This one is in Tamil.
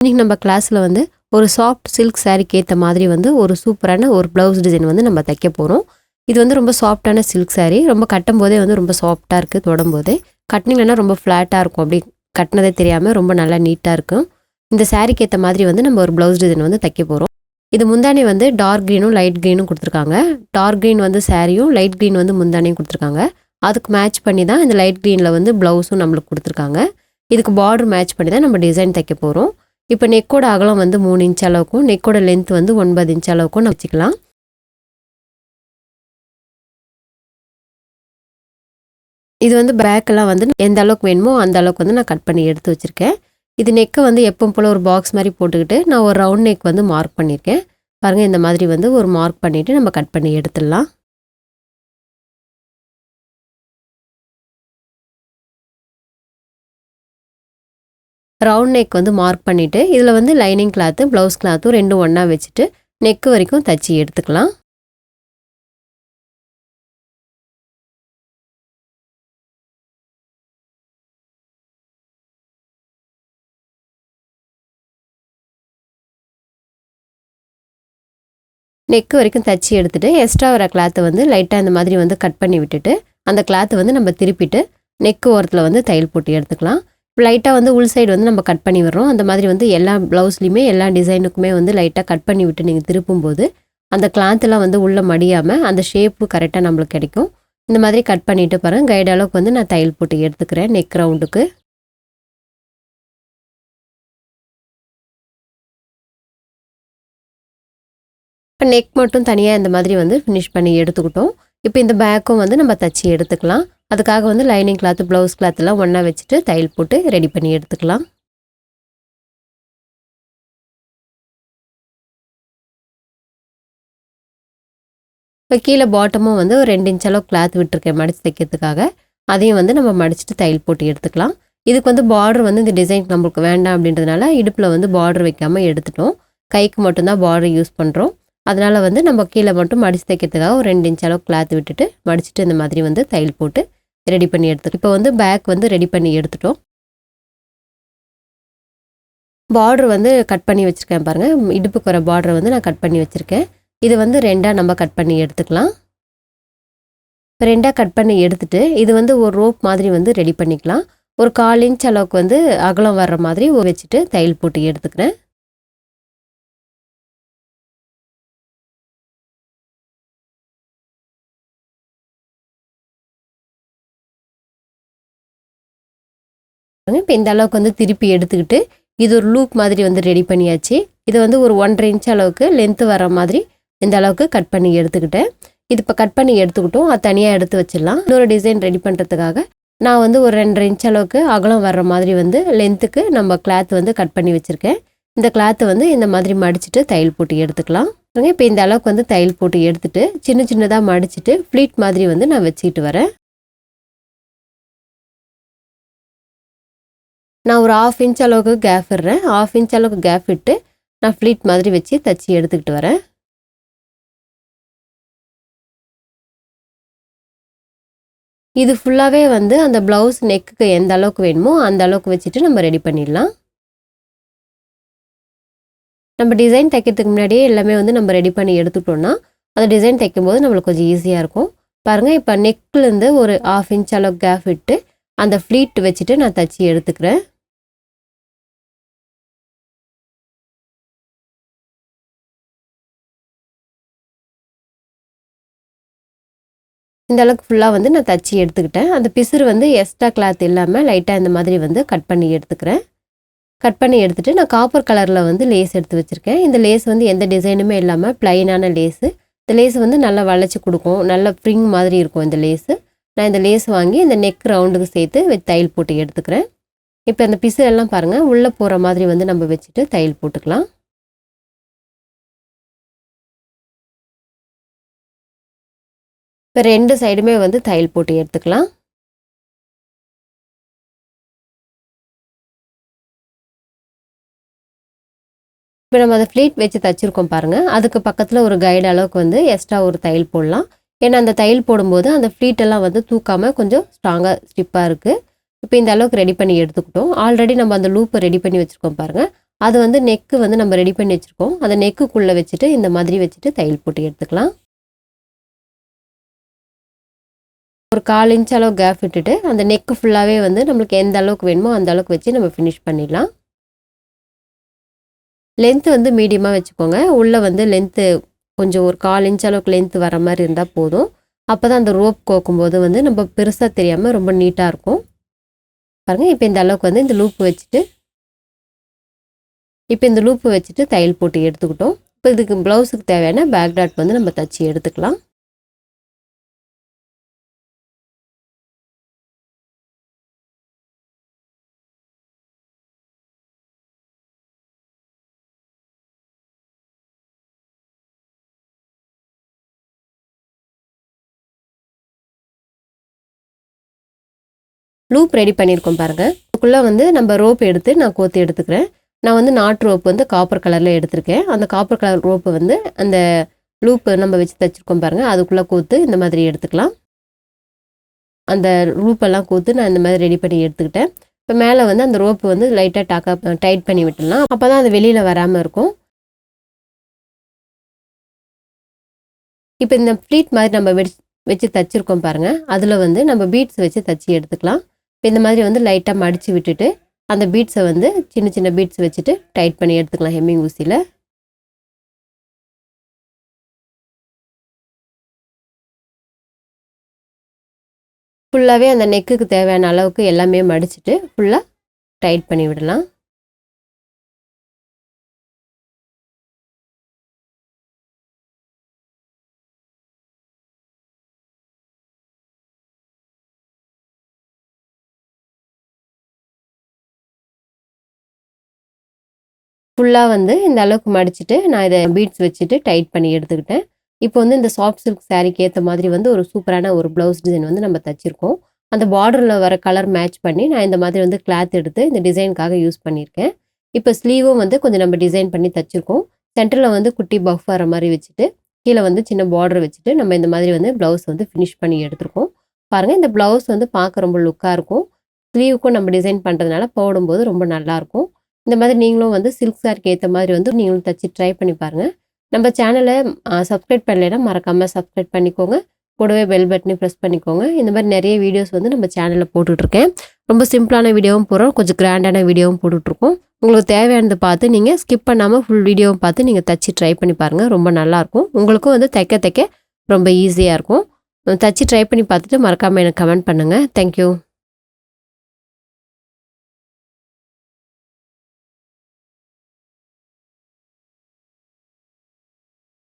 இன்றைக்கி நம்ம கிளாஸில் வந்து ஒரு சாஃப்ட் சில்க் சாரீக்கு ஏற்ற மாதிரி வந்து ஒரு சூப்பரான ஒரு ப்ளவுஸ் டிசைன் வந்து நம்ம தைக்க போகிறோம் இது வந்து ரொம்ப சாஃப்டான சில்க் சாரீ ரொம்ப கட்டும் போதே வந்து ரொம்ப சாஃப்டாக இருக்குது தொடும் போதே கட்டினீங்கன்னா ரொம்ப ஃப்ளாட்டாக இருக்கும். அப்படி கட்டினதே தெரியாமல் ரொம்ப நல்லா நீட்டாக இருக்கும். இந்த சாரீக்கு ஏற்ற மாதிரி வந்து நம்ம ஒரு ப்ளவுஸ் டிசைன் வந்து தைக்க போகிறோம் இது முந்தானி வந்து டார்க் க்ரீனும் லைட் க்ரீனும் கொடுத்துருக்காங்க. டார்க் க்ரீன் வந்து சாரியும் லைட் க்ரீன் வந்து முந்தானியும் கொடுத்துருக்காங்க. அதுக்கு மேட்ச் பண்ணி தான் இந்த லைட் க்ரீனில் வந்து ப்ளவுஸும் நம்மளுக்கு கொடுத்துருக்காங்க. இதுக்கு பார்டர் மேட்ச் பண்ணி தான் நம்ம டிசைன் தைக்க போகிறோம் இப்போ நெக்கோட அகலம் வந்து மூணு இன்ச் அளவுக்கும் நெக்கோட லென்த் வந்து ஒன்பது இன்ச் அளவுக்கும் நம்ம வச்சுக்கலாம். இது வந்து பேக்கெல்லாம் வந்து எந்த அளவுக்கு வேணுமோ அந்த அளவுக்கு வந்து நான் கட் பண்ணி எடுத்து வச்சுருக்கேன். இது நெக்கை வந்து எப்பவும் போல் ஒரு பாக்ஸ் மாதிரி போட்டுக்கிட்டு நான் ஒரு ரவுண்ட் நெக் வந்து மார்க் பண்ணியிருக்கேன் பாருங்கள் இந்த மாதிரி வந்து ஒரு மார்க் பண்ணிவிட்டு நம்ம கட் பண்ணி எடுத்துடலாம். ரவுண்ட் நெக் வந்து மார்க் பண்ணிவிட்டு இதில் வந்து லைனிங் கிளாத்து ப்ளவுஸ் கிளாத்தும் ரெண்டும் ஒன்றா வச்சுட்டு நெக்கு வரைக்கும் தச்சு எடுத்துக்கலாம். நெக்கு வரைக்கும் தச்சு எடுத்துட்டு எக்ஸ்ட்ரா வர கிளாத்தை வந்து லைட்டாக இந்த மாதிரி வந்து கட் பண்ணி விட்டுட்டு அந்த கிளாத்தை வந்து நம்ம திருப்பிட்டு நெக்கு ஓரத்தில் வந்து தையல் போட்டு எடுத்துக்கலாம். லைட்டாக வந்து உள் சைடு வந்து நம்ம கட் பண்ணி விடுறோம். அந்த மாதிரி வந்து எல்லா ப்ளவுஸ்லையுமே எல்லா டிசைனுக்குமே வந்து லைட்டாக கட் பண்ணி விட்டு நீங்கள் திருப்பும்போது அந்த கிளாத்தெல்லாம் வந்து உள்ளே மடியாமல் அந்த ஷேப்பு கரெக்டாக நம்மளுக்கு கிடைக்கும். இந்த மாதிரி கட் பண்ணிட்டு பாருங்க. கைடு அளவுக்கு வந்து நான் தையல் போட்டு எடுத்துக்கிறேன் நெக் ரவுண்டுக்கு இப்போ நெக் மட்டும் தனியாக இந்த மாதிரி வந்து ஃபினிஷ் பண்ணி எடுத்துக்கிட்டோம். இப்போ இந்த பேக்கும் வந்து நம்ம தச்சு எடுத்துக்கலாம். அதுக்காக வந்து லைனிங் கிளாத்து ப்ளவுஸ் கிளாத்தெல்லாம் ஒன்றா வச்சுட்டு தையல் போட்டு ரெடி பண்ணி எடுத்துக்கலாம். இப்போ கீழே பாட்டமும் வந்து ஒரு ரெண்டு இன்ச் அளவு கிளாத் விட்டுருக்கேன் மடித்து தைக்கிறதுக்காக. அதையும் வந்து நம்ம மடிச்சுட்டு தையல் போட்டு எடுத்துக்கலாம். இதுக்கு வந்து பார்டர் வந்து இந்த டிசைன் நம்மளுக்கு வேண்டாம் அப்படின்றதுனால இடுப்பில் வந்து பார்டர் வைக்காமல் எடுத்துட்டோம். கைக்கு மட்டும்தான் பார்டர் யூஸ் பண்ணுறோம் அதனால் வந்து நம்ம கீழே மட்டும் மடித்து தைக்கிறதுக்காக ஒரு ரெண்டு இன்ச் அளவு கிளாத் விட்டுட்டு மடிச்சுட்டு இந்த மாதிரி வந்து தையல் போட்டு ரெடி பண்ணி எடுத்து இப்போ வந்து பேக் வந்து ரெடி பண்ணி எடுத்துட்டோம். பார்டர் வந்து கட் பண்ணி வச்சுருக்கேன் பாருங்கள் இடுப்புக்கு வர பார்டரை வந்து நான் கட் பண்ணி வச்சுருக்கேன். இது வந்து ரெண்டாக நம்ம கட் பண்ணி எடுத்துக்கலாம். இப்போ ரெண்டாக கட் பண்ணி எடுத்துட்டு இது வந்து ஒரு ரோப் மாதிரி வந்து ரெடி பண்ணிக்கலாம். ஒரு கால் இன்ச் அளவுக்கு வந்து அகலம் வர்ற மாதிரி வச்சுட்டு தையல் போட்டு எடுத்துக்கிறேன். இப்போ இந்த அளவுக்கு வந்து திருப்பி எடுத்துக்கிட்டு இது ஒரு லூப் மாதிரி வந்து ரெடி பண்ணியாச்சு. இது வந்து ஒரு ஒன்றரை இன்ச் அளவுக்கு லென்த்து வர மாதிரி இந்த அளவுக்கு கட் பண்ணி எடுத்துக்கிட்டேன். இது இப்போ கட் பண்ணி எடுத்துக்கிட்டோம். அது தனியாக எடுத்து வச்சிடலாம். இன்னொரு டிசைன் ரெடி பண்ணுறதுக்காக நான் வந்து ஒரு ரெண்டரை இன்ச் அளவுக்கு அகலம் வர்ற மாதிரி வந்து லென்த்துக்கு நம்ம கிளாத் வந்து கட் பண்ணி வச்சுருக்கேன். இந்த கிளாத்தை வந்து இந்த மாதிரி மடிச்சுட்டு தையல் போட்டு எடுத்துக்கலாம். இப்போ இந்த அளவுக்கு வந்து தையல் போட்டு எடுத்துட்டு சின்ன சின்னதாக மடிச்சுட்டு ஃப்ளீட் மாதிரி வந்து நான் வச்சுக்கிட்டு வரேன். நான் ஒரு ஆஃப் இன்ச் அளவுக்கு கேப் விடுறேன். ஆஃப் இன்ச் அளவுக்கு கேப் விட்டு நான் ஃப்ளீட் மாதிரி வச்சு தச்சு எடுத்துக்கிட்டு வரேன். இது ஃபுல்லாகவே வந்து அந்த ப்ளவுஸ் நெக்குக்கு எந்த அளவுக்கு வேணுமோ அந்த அளவுக்கு வச்சுட்டு நம்ம ரெடி பண்ணிடலாம். நம்ம டிசைன் தைக்கிறதுக்கு முன்னாடியே எல்லாமே வந்து நம்ம ரெடி பண்ணி எடுத்துட்டோம்னா அந்த டிசைன் தைக்கும்போது நம்மளுக்கு கொஞ்சம் ஈஸியாக இருக்கும். பாருங்கள் இப்போ நெக்லேருந்து ஒரு ஆஃப் இன்ச் அளவுக்கு கேப் விட்டு அந்த ஃப்ளீட் வச்சுட்டு நான் தச்சு எடுத்துக்கிறேன். இந்த அளவுக்கு ஃபுல்லாக வந்து நான் தச்சு எடுத்துக்கிட்டேன். அந்த பிசுறு வந்து எக்ஸ்ட்ரா கிளாத் இல்லாமல் லைட்டாக இந்த மாதிரி வந்து கட் பண்ணி எடுத்துக்கிறேன். கட் பண்ணி எடுத்துகிட்டு நான் காப்பர் கலரில் வந்து லேஸ் எடுத்து வச்சுருக்கேன். இந்த லேஸ் வந்து எந்த டிசைனுமே இல்லாமல் ப்ளைனான லேஸு இந்த லேஸ் வந்து நல்லா வளைச்சி கொடுக்கும். நல்ல ஃப்ரிங் மாதிரி இருக்கும் இந்த லேஸு நான் இந்த லேஸ் வாங்கி இந்த நெக் ரவுண்டுக்கு சேர்த்து தையல் போட்டு எடுத்துக்கிறேன். இப்போ அந்த பிசுறெல்லாம் பாருங்கள் உள்ளே போகிற மாதிரி வந்து நம்ம வச்சுட்டு தையல் போட்டுக்கலாம். இப்போ ரெண்டு சைடுமே வந்து தையல் போட்டு எடுத்துக்கலாம். இப்போ நம்ம அதை ஃப்ளீட் வச்சு தைச்சிருக்கோம் பாருங்கள் அதுக்கு பக்கத்தில் ஒரு கைடு அளவுக்கு வந்து எக்ஸ்ட்ரா ஒரு தையல் போடலாம். ஏன்னா அந்த தையல் போடும்போது அந்த ஃப்ளீட்டெல்லாம் வந்து தூக்காமல் கொஞ்சம் ஸ்ட்ராங்காக ஸ்டிப்பாக இருக்குது இப்போ இந்த அளவுக்கு ரெடி பண்ணி எடுத்துக்கிட்டோம். ஆல்ரெடி நம்ம அந்த லூப்பை ரெடி பண்ணி வச்சுருக்கோம் பாருங்கள் அது வந்து நெக்கு வந்து நம்ம ரெடி பண்ணி வச்சுருக்கோம். அதை நெக்குக்குள்ளே வச்சுட்டு இந்த மாதிரி வச்சுட்டு தையல் போட்டு எடுத்துக்கலாம். ஒரு கால் இன்ச் அளவு கேப் விட்டுட்டு அந்த நெக்கு ஃபுல்லாகவே வந்து நம்மளுக்கு எந்த அளவுக்கு வேணுமோ அந்த அளவுக்கு வச்சு நம்ம ஃபினிஷ் பண்ணிடலாம். லென்த்து வந்து மீடியமாக வச்சுக்கோங்க. உள்ளே வந்து லென்த்து கொஞ்சம் ஒரு கால் இன்ச் அளவுக்கு லென்த்து வர மாதிரி இருந்தால் போதும். அப்போ தான் அந்த ரோப் கோக்கும்போது வந்து நம்ம பெருசாக தெரியாமல் ரொம்ப நீட்டாக இருக்கும். பாருங்கள் இப்போ இந்த அளவுக்கு வந்து இந்த லூப் வச்சுட்டு இப்போ இந்த லூப்பு வச்சுட்டு தையல் போட்டு எடுத்துக்கிட்டோம். இப்போ இதுக்கு ப்ளவுஸுக்கு தேவையான பேக் டாட் வந்து நம்ம தச்சு எடுத்துக்கலாம். லூப் ரெடி பண்ணியிருக்கோம் பாருங்கள் அதுக்குள்ளே வந்து நம்ம ரோப் எடுத்து நான் கோத்து எடுத்துக்கிறேன். நான் வந்து நாட் ரோப் வந்து காப்பர் கலரில் எடுத்திருக்கேன். அந்த காப்பர் கலர் ரோப்பு வந்து அந்த லூப்பு நம்ம வச்சு தைச்சிருக்கோம் பாருங்கள் அதுக்குள்ளே கோத்து இந்த மாதிரி எடுத்துக்கலாம். அந்த லூப்பெல்லாம் கோத்து நான் இந்த மாதிரி ரெடி பண்ணி எடுத்துக்கிட்டேன். இப்போ மேலே வந்து அந்த ரோப்பு வந்து லைட்டாக டாக்கா டைட் பண்ணி விட்டுடலாம். அப்போ தான் அது வெளியில் வராமல் இருக்கும். இப்போ இந்த ஃப்ளீட் மாதிரி நம்ம வெடி வச்சு தச்சிருக்கோம் பாருங்கள் அதில் வந்து நம்ம பீட்ஸ் வச்சு தச்சு எடுத்துக்கலாம். இந்த மாதிரி வந்து லைட்டாக மடித்து விட்டுட்டு அந்த பீட்ஸை வந்து சின்ன சின்ன பீட்ஸ் வச்சுட்டு டைட் பண்ணி எடுத்துக்கலாம் ஹெம்மிங் ஊசியில். ஃபுல்லாகவே அந்த நெக்குக்கு தேவையான அளவுக்கு எல்லாமே மடிச்சுட்டு ஃபுல்லாக டைட் பண்ணி விடலாம். ஃபுல்லாக வந்து இந்த அளவுக்கு மடிச்சுட்டு நான் இதை பீட்ஸ் வச்சுட்டு டைட் பண்ணி எடுத்துக்கிட்டேன். இப்போ வந்து இந்த சாஃப்ட் சில்க் சாரீக்கு ஏற்ற மாதிரி வந்து ஒரு சூப்பரான ஒரு ப்ளவுஸ் டிசைன் வந்து நம்ம தச்சிருக்கோம். அந்த பார்டரில் வர கலர் மேட்ச் பண்ணி நான் இந்த மாதிரி வந்து கிளாத் எடுத்து இந்த டிசைனுக்காக யூஸ் பண்ணியிருக்கேன். இப்போ ஸ்லீவும் வந்து கொஞ்சம் நம்ம டிசைன் பண்ணி தச்சிருக்கோம். சென்டரில் வந்து குட்டி பஃப் வர மாதிரி வச்சுட்டு கீழே வந்து சின்ன பார்டர் வச்சுட்டு நம்ம இந்த மாதிரி வந்து ப்ளவுஸ் வந்து ஃபினிஷ் பண்ணி எடுத்திருக்கோம். பாருங்கள் இந்த ப்ளவுஸ் வந்து பார்க்க ரொம்ப லுக்காக இருக்கும். ஸ்லீவுக்கும் நம்ம டிசைன் பண்ணுறதுனால போடும்போது ரொம்ப நல்லாயிருக்கும் இந்த மாதிரி நீங்களும் வந்து சில்க் சாரிக்கு ஏற்ற மாதிரி வந்து நீங்களும் தச்சு ட்ரை பண்ணி பாருங்கள் நம்ம சேனலை சப்ஸ்கிரைப் பண்ணலைன்னா மறக்காமல் சப்ஸ்கிரைப் பண்ணிக்கோங்க. கூடவே பெல் பட்டனையும் ப்ரெஸ் பண்ணிக்கோங்க. இந்த மாதிரி நிறைய வீடியோஸ் வந்து நம்ம சேனலில் போட்டுட்ருக்கேன். ரொம்ப சிம்பிளான வீடியோவும் போடுறோம். கொஞ்சம் கிராண்டான வீடியோவும் போட்டுட்ருக்கோம். உங்களுக்கு தேவையானது பார்த்து நீங்கள் ஸ்கிப் பண்ணாமல் ஃபுல் வீடியோவும் பார்த்து நீங்கள் தச்சு ட்ரை பண்ணி பாருங்கள் ரொம்ப நல்லாயிருக்கும். உங்களுக்கும் வந்து தைக்க தைக்க ரொம்ப ஈஸியாக இருக்கும். தச்சு ட்ரை பண்ணி பார்த்துட்டு மறக்காமல் எனக்கு கமெண்ட் பண்ணுங்கள் தேங்க்யூ